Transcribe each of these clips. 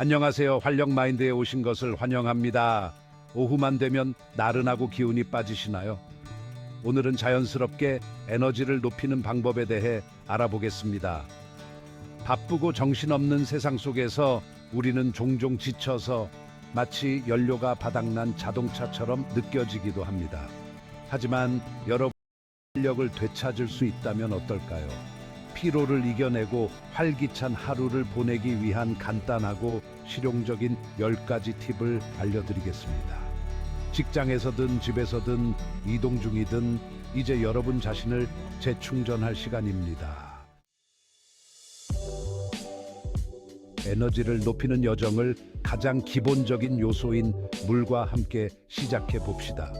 안녕하세요. 활력 마인드에 오신 것을 환영합니다. 오후만 되면 나른하고 기운이 빠지시나요? 오늘은 자연스럽게 에너지를 높이는 방법에 대해 알아보겠습니다. 바쁘고 정신없는 세상 속에서 우리는 종종 지쳐서 마치 연료가 바닥난 자동차처럼 느껴지기도 합니다. 하지만 여러분 활력을 되찾을 수 있다면 어떨까요? 피로를 이겨내고 활기찬 하루를 보내기 위한 간단하고 실용적인 10가지 팁을 알려드리겠습니다. 직장에서든 집에서든 이동 중이든 이제 여러분 자신을 재충전할 시간입니다. 에너지를 높이는 여정을 가장 기본적인 요소인 물과 함께 시작해 봅시다.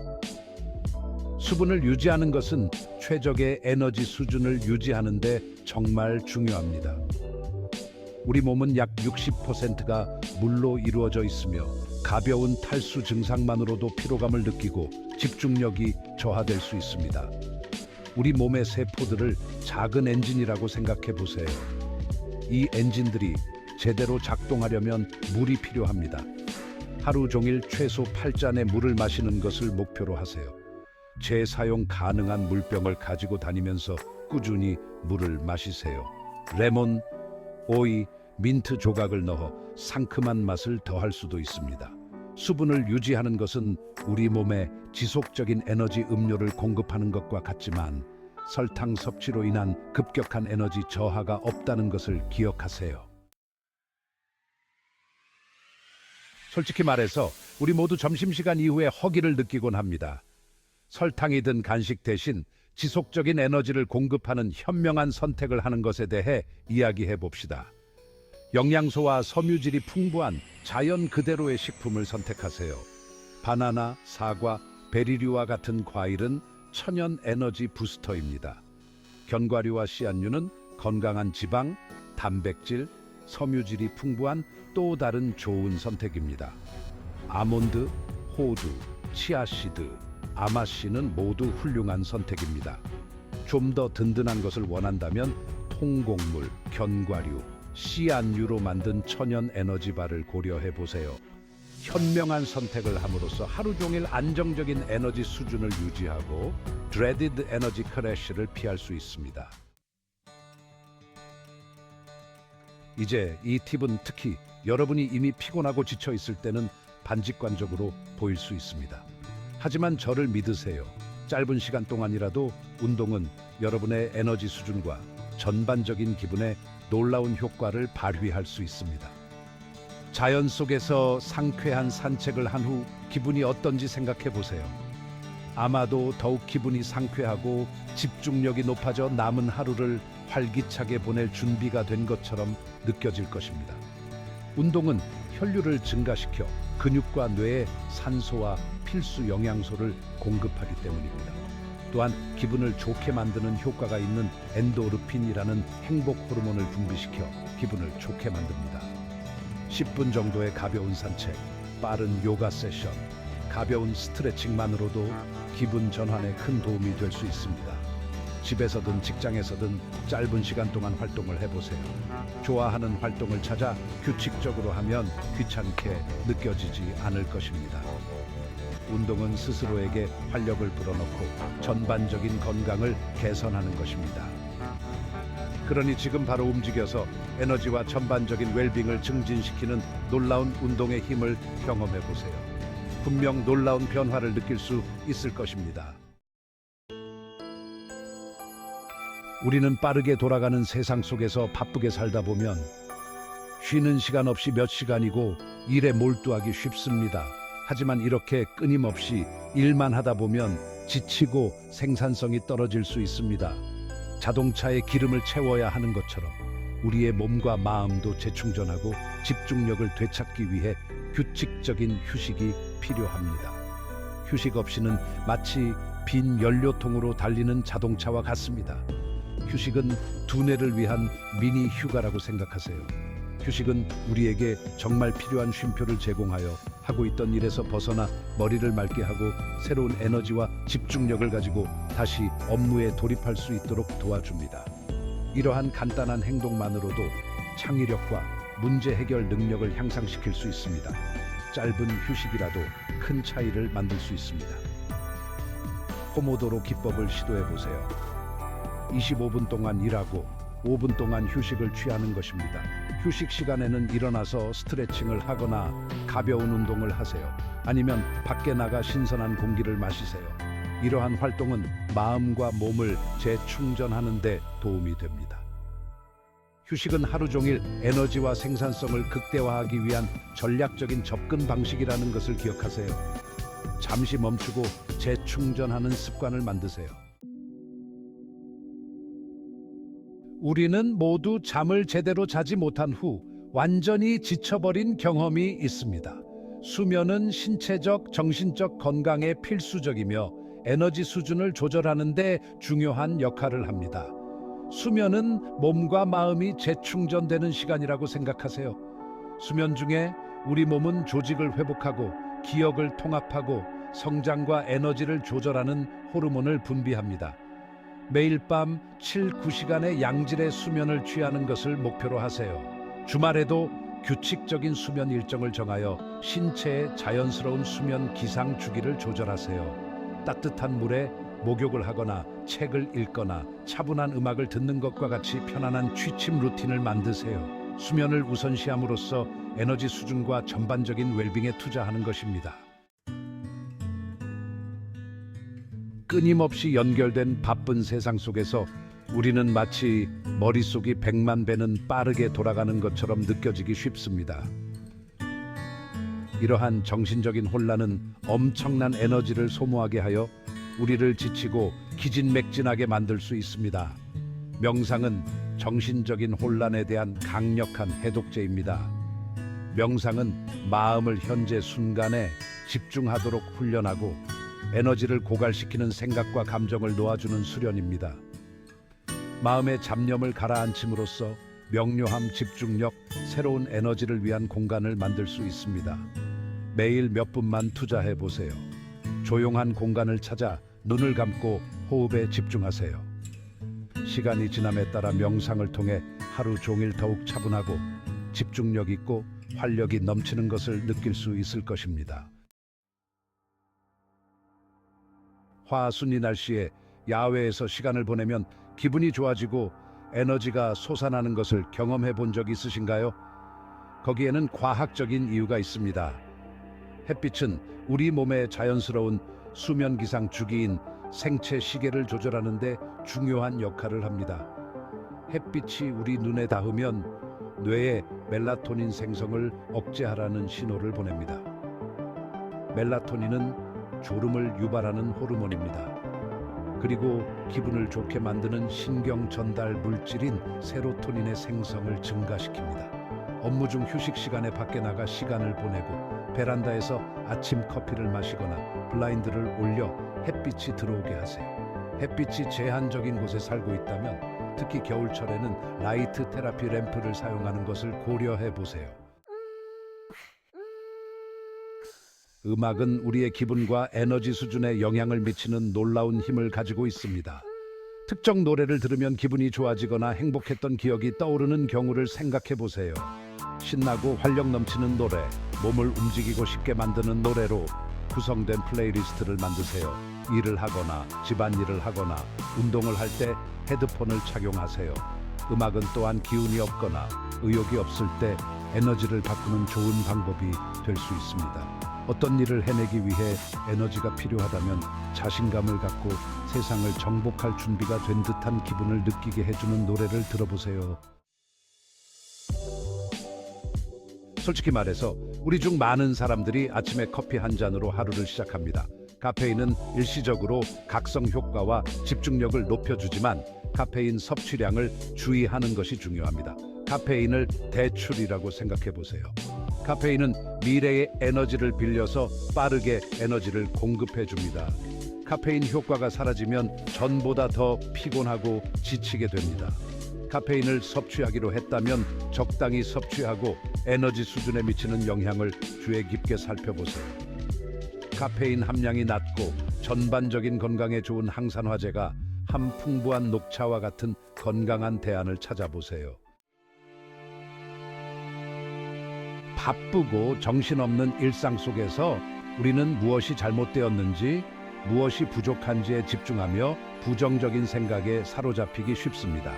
수분을 유지하는 것은 최적의 에너지 수준을 유지하는 데 정말 중요합니다. 우리 몸은 약 60%가 물로 이루어져 있으며 가벼운 탈수 증상만으로도 피로감을 느끼고 집중력이 저하될 수 있습니다. 우리 몸의 세포들을 작은 엔진이라고 생각해 보세요. 이 엔진들이 제대로 작동하려면 물이 필요합니다. 하루 종일 최소 8잔의 물을 마시는 것을 목표로 하세요. 재사용 가능한 물병을 가지고 다니면서 꾸준히 물을 마시세요. 레몬, 오이, 민트 조각을 넣어 상큼한 맛을 더할 수도 있습니다. 수분을 유지하는 것은 우리 몸에 지속적인 에너지 음료를 공급하는 것과 같지만 설탕 섭취로 인한 급격한 에너지 저하가 없다는 것을 기억하세요. 솔직히 말해서 우리 모두 점심시간 이후에 허기를 느끼곤 합니다. 설탕이 든 간식 대신 지속적인 에너지를 공급하는 현명한 선택을 하는 것에 대해 이야기해 봅시다. 영양소와 섬유질이 풍부한 자연 그대로의 식품을 선택하세요. 바나나, 사과, 베리류와 같은 과일은 천연 에너지 부스터입니다. 견과류와 씨앗류는 건강한 지방, 단백질, 섬유질이 풍부한 또 다른 좋은 선택입니다. 아몬드, 호두, 치아씨드, 아마 씨는 모두 훌륭한 선택입니다. 좀 더 든든한 것을 원한다면 통곡물, 견과류, 씨앗류로 만든 천연 에너지바를 고려해 보세요. 현명한 선택을 함으로써 하루 종일 안정적인 에너지 수준을 유지하고 드레디드 에너지 크래쉬를 피할 수 있습니다. 이제 이 팁은 특히 여러분이 이미 피곤하고 지쳐 있을 때는 반직관적으로 보일 수 있습니다. 하지만 저를 믿으세요. 짧은 시간 동안이라도 운동은 여러분의 에너지 수준과 전반적인 기분에 놀라운 효과를 발휘할 수 있습니다. 자연 속에서 상쾌한 산책을 한 후 기분이 어떤지 생각해 보세요. 아마도 더욱 기분이 상쾌하고 집중력이 높아져 남은 하루를 활기차게 보낼 준비가 된 것처럼 느껴질 것입니다. 운동은 혈류를 증가시켜 근육과 뇌에 산소와 필수 영양소를 공급하기 때문입니다. 또한 기분을 좋게 만드는 효과가 있는 엔도르핀이라는 행복 호르몬을 분비시켜 기분을 좋게 만듭니다. 10분 정도의 가벼운 산책, 빠른 요가 세션, 가벼운 스트레칭만으로도 기분 전환에 큰 도움이 될 수 있습니다. 집에서든 직장에서든 짧은 시간 동안 활동을 해보세요. 좋아하는 활동을 찾아 규칙적으로 하면 귀찮게 느껴지지 않을 것입니다. 운동은 스스로에게 활력을 불어넣고 전반적인 건강을 개선하는 것입니다. 그러니 지금 바로 움직여서 에너지와 전반적인 웰빙을 증진시키는 놀라운 운동의 힘을 경험해 보세요. 분명 놀라운 변화를 느낄 수 있을 것입니다. 우리는 빠르게 돌아가는 세상 속에서 바쁘게 살다 보면 쉬는 시간 없이 몇 시간이고 일에 몰두하기 쉽습니다. 하지만 이렇게 끊임없이 일만 하다 보면 지치고 생산성이 떨어질 수 있습니다. 자동차에 기름을 채워야 하는 것처럼 우리의 몸과 마음도 재충전하고 집중력을 되찾기 위해 규칙적인 휴식이 필요합니다. 휴식 없이는 마치 빈 연료통으로 달리는 자동차와 같습니다. 휴식은 두뇌를 위한 미니 휴가라고 생각하세요. 휴식은 우리에게 정말 필요한 쉼표를 제공하여 하고 있던 일에서 벗어나 머리를 맑게 하고 새로운 에너지와 집중력을 가지고 다시 업무에 돌입할 수 있도록 도와줍니다. 이러한 간단한 행동만으로도 창의력과 문제 해결 능력을 향상시킬 수 있습니다. 짧은 휴식이라도 큰 차이를 만들 수 있습니다. 포모도로 기법을 시도해 보세요. 25분 동안 일하고 5분 동안 휴식을 취하는 것입니다. 휴식 시간에는 일어나서 스트레칭을 하거나 가벼운 운동을 하세요. 아니면 밖에 나가 신선한 공기를 마시세요. 이러한 활동은 마음과 몸을 재충전하는 데 도움이 됩니다. 휴식은 하루 종일 에너지와 생산성을 극대화하기 위한 전략적인 접근 방식이라는 것을 기억하세요. 잠시 멈추고 재충전하는 습관을 만드세요. 우리는 모두 잠을 제대로 자지 못한 후 완전히 지쳐버린 경험이 있습니다. 수면은 신체적, 정신적 건강에 필수적이며 에너지 수준을 조절하는 데 중요한 역할을 합니다. 수면은 몸과 마음이 재충전되는 시간이라고 생각하세요. 수면 중에 우리 몸은 조직을 회복하고 기억을 통합하고 성장과 에너지를 조절하는 호르몬을 분비합니다. 매일 밤 7, 9시간의 양질의 수면을 취하는 것을 목표로 하세요. 주말에도 규칙적인 수면 일정을 정하여 신체의 자연스러운 수면 기상 주기를 조절하세요. 따뜻한 물에 목욕을 하거나 책을 읽거나 차분한 음악을 듣는 것과 같이 편안한 취침 루틴을 만드세요. 수면을 우선시함으로써 에너지 수준과 전반적인 웰빙에 투자하는 것입니다. 끊임없이 연결된 바쁜 세상 속에서 우리는 마치 머릿속이 백만 배는 빠르게 돌아가는 것처럼 느껴지기 쉽습니다. 이러한 정신적인 혼란은 엄청난 에너지를 소모하게 하여 우리를 지치고 기진맥진하게 만들 수 있습니다. 명상은 정신적인 혼란에 대한 강력한 해독제입니다. 명상은 마음을 현재 순간에 집중하도록 훈련하고 에너지를 고갈시키는 생각과 감정을 놓아주는 수련입니다. 마음의 잡념을 가라앉힘으로써 명료함, 집중력, 새로운 에너지를 위한 공간을 만들 수 있습니다. 매일 몇 분만 투자해 보세요. 조용한 공간을 찾아 눈을 감고 호흡에 집중하세요. 시간이 지남에 따라 명상을 통해 하루 종일 더욱 차분하고 집중력 있고 활력이 넘치는 것을 느낄 수 있을 것입니다. 화순이 날씨에 야외에서 시간을 보내면 기분이 좋아지고 에너지가 솟아나는 것을 경험해 본 적 있으신가요? 거기에는 과학적인 이유가 있습니다. 햇빛은 우리 몸의 자연스러운 수면 기상 주기인 생체 시계를 조절하는 데 중요한 역할을 합니다. 햇빛이 우리 눈에 닿으면 뇌에 멜라토닌 생성을 억제하라는 신호를 보냅니다. 멜라토닌은 졸음을 유발하는 호르몬입니다. 그리고 기분을 좋게 만드는 신경 전달 물질인 세로토닌의 생성을 증가시킵니다. 업무 중 휴식 시간에 밖에 나가 시간을 보내고 베란다에서 아침 커피를 마시거나 블라인드를 올려 햇빛이 들어오게 하세요. 햇빛이 제한적인 곳에 살고 있다면 특히 겨울철에는 라이트 테라피 램프를 사용하는 것을 고려해 보세요. 음악은 우리의 기분과 에너지 수준에 영향을 미치는 놀라운 힘을 가지고 있습니다. 특정 노래를 들으면 기분이 좋아지거나 행복했던 기억이 떠오르는 경우를 생각해 보세요. 신나고 활력 넘치는 노래, 몸을 움직이고 싶게 만드는 노래로 구성된 플레이리스트를 만드세요. 일을 하거나 집안일을 하거나 운동을 할 때 헤드폰을 착용하세요. 음악은 또한 기운이 없거나 의욕이 없을 때 에너지를 바꾸는 좋은 방법이 될 수 있습니다. 어떤 일을 해내기 위해 에너지가 필요하다면 자신감을 갖고 세상을 정복할 준비가 된 듯한 기분을 느끼게 해주는 노래를 들어보세요. 솔직히 말해서 우리 중 많은 사람들이 아침에 커피 한 잔으로 하루를 시작합니다. 카페인은 일시적으로 각성 효과와 집중력을 높여주지만 카페인 섭취량을 주의하는 것이 중요합니다. 카페인을 대출이라고 생각해 보세요. 카페인은 미래의 에너지를 빌려서 빠르게 에너지를 공급해 줍니다. 카페인 효과가 사라지면 전보다 더 피곤하고 지치게 됩니다. 카페인을 섭취하기로 했다면 적당히 섭취하고 에너지 수준에 미치는 영향을 주의 깊게 살펴보세요. 카페인 함량이 낮고 전반적인 건강에 좋은 항산화제가 한 풍부한 녹차와 같은 건강한 대안을 찾아보세요. 바쁘고 정신없는 일상 속에서 우리는 무엇이 잘못되었는지, 무엇이 부족한지에 집중하며 부정적인 생각에 사로잡히기 쉽습니다.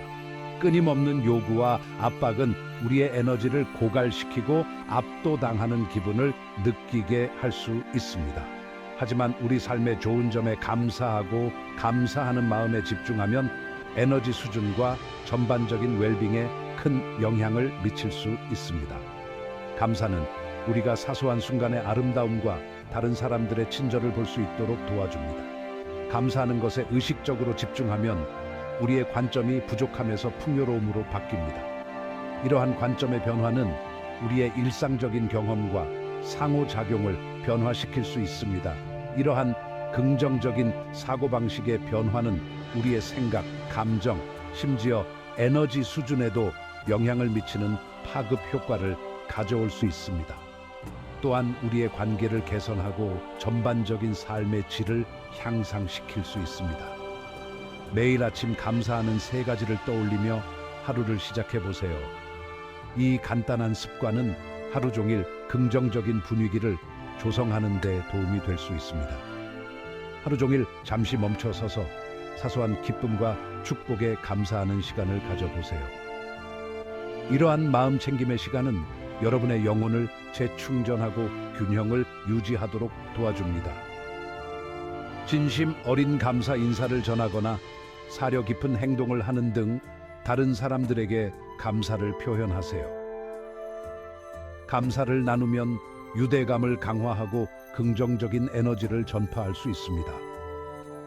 끊임없는 요구와 압박은 우리의 에너지를 고갈시키고 압도당하는 기분을 느끼게 할 수 있습니다. 하지만 우리 삶의 좋은 점에 감사하고 감사하는 마음에 집중하면 에너지 수준과 전반적인 웰빙에 큰 영향을 미칠 수 있습니다. 감사는 우리가 사소한 순간의 아름다움과 다른 사람들의 친절을 볼 수 있도록 도와줍니다. 감사하는 것에 의식적으로 집중하면 우리의 관점이 부족함에서 풍요로움으로 바뀝니다. 이러한 관점의 변화는 우리의 일상적인 경험과 상호작용을 변화시킬 수 있습니다. 이러한 긍정적인 사고방식의 변화는 우리의 생각, 감정, 심지어 에너지 수준에도 영향을 미치는 파급 효과를 가져올 수 있습니다. 또한 우리의 관계를 개선하고 전반적인 삶의 질을 향상시킬 수 있습니다. 매일 아침 감사하는 세 가지를 떠올리며 하루를 시작해 보세요. 이 간단한 습관은 하루 종일 긍정적인 분위기를 조성하는 데 도움이 될 수 있습니다. 하루 종일 잠시 멈춰 서서 사소한 기쁨과 축복에 감사하는 시간을 가져보세요. 이러한 마음 챙김의 시간은 여러분의 영혼을 재충전하고 균형을 유지하도록 도와줍니다. 진심 어린 감사 인사를 전하거나 사려 깊은 행동을 하는 등 다른 사람들에게 감사를 표현하세요. 감사를 나누면 유대감을 강화하고 긍정적인 에너지를 전파할 수 있습니다.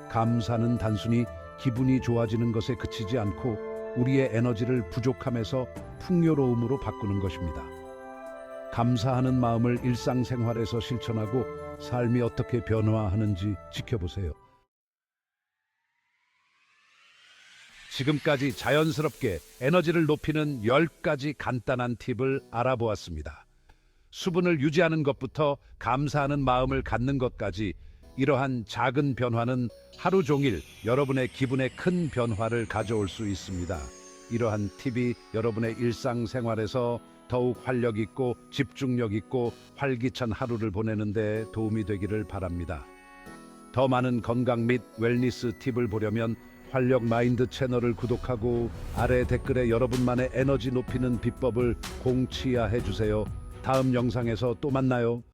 감사는 단순히 기분이 좋아지는 것에 그치지 않고 우리의 에너지를 부족함에서 풍요로움으로 바꾸는 것입니다. 감사하는 마음을 일상생활에서 실천하고 삶이 어떻게 변화하는지 지켜보세요. 지금까지 자연스럽게 에너지를 높이는 10가지 간단한 팁을 알아보았습니다. 수분을 유지하는 것부터 감사하는 마음을 갖는 것까지 이러한 작은 변화는 하루 종일 여러분의 기분에 큰 변화를 가져올 수 있습니다. 이러한 팁이 여러분의 일상생활에서 더욱 활력 있고 집중력 있고 활기찬 하루를 보내는데 도움이 되기를 바랍니다. 더 많은 건강 및 웰니스 팁을 보려면 활력 마인드 채널을 구독하고 아래 댓글에 여러분만의 에너지 높이는 비법을 공치하해 주세요. 다음 영상에서 또 만나요.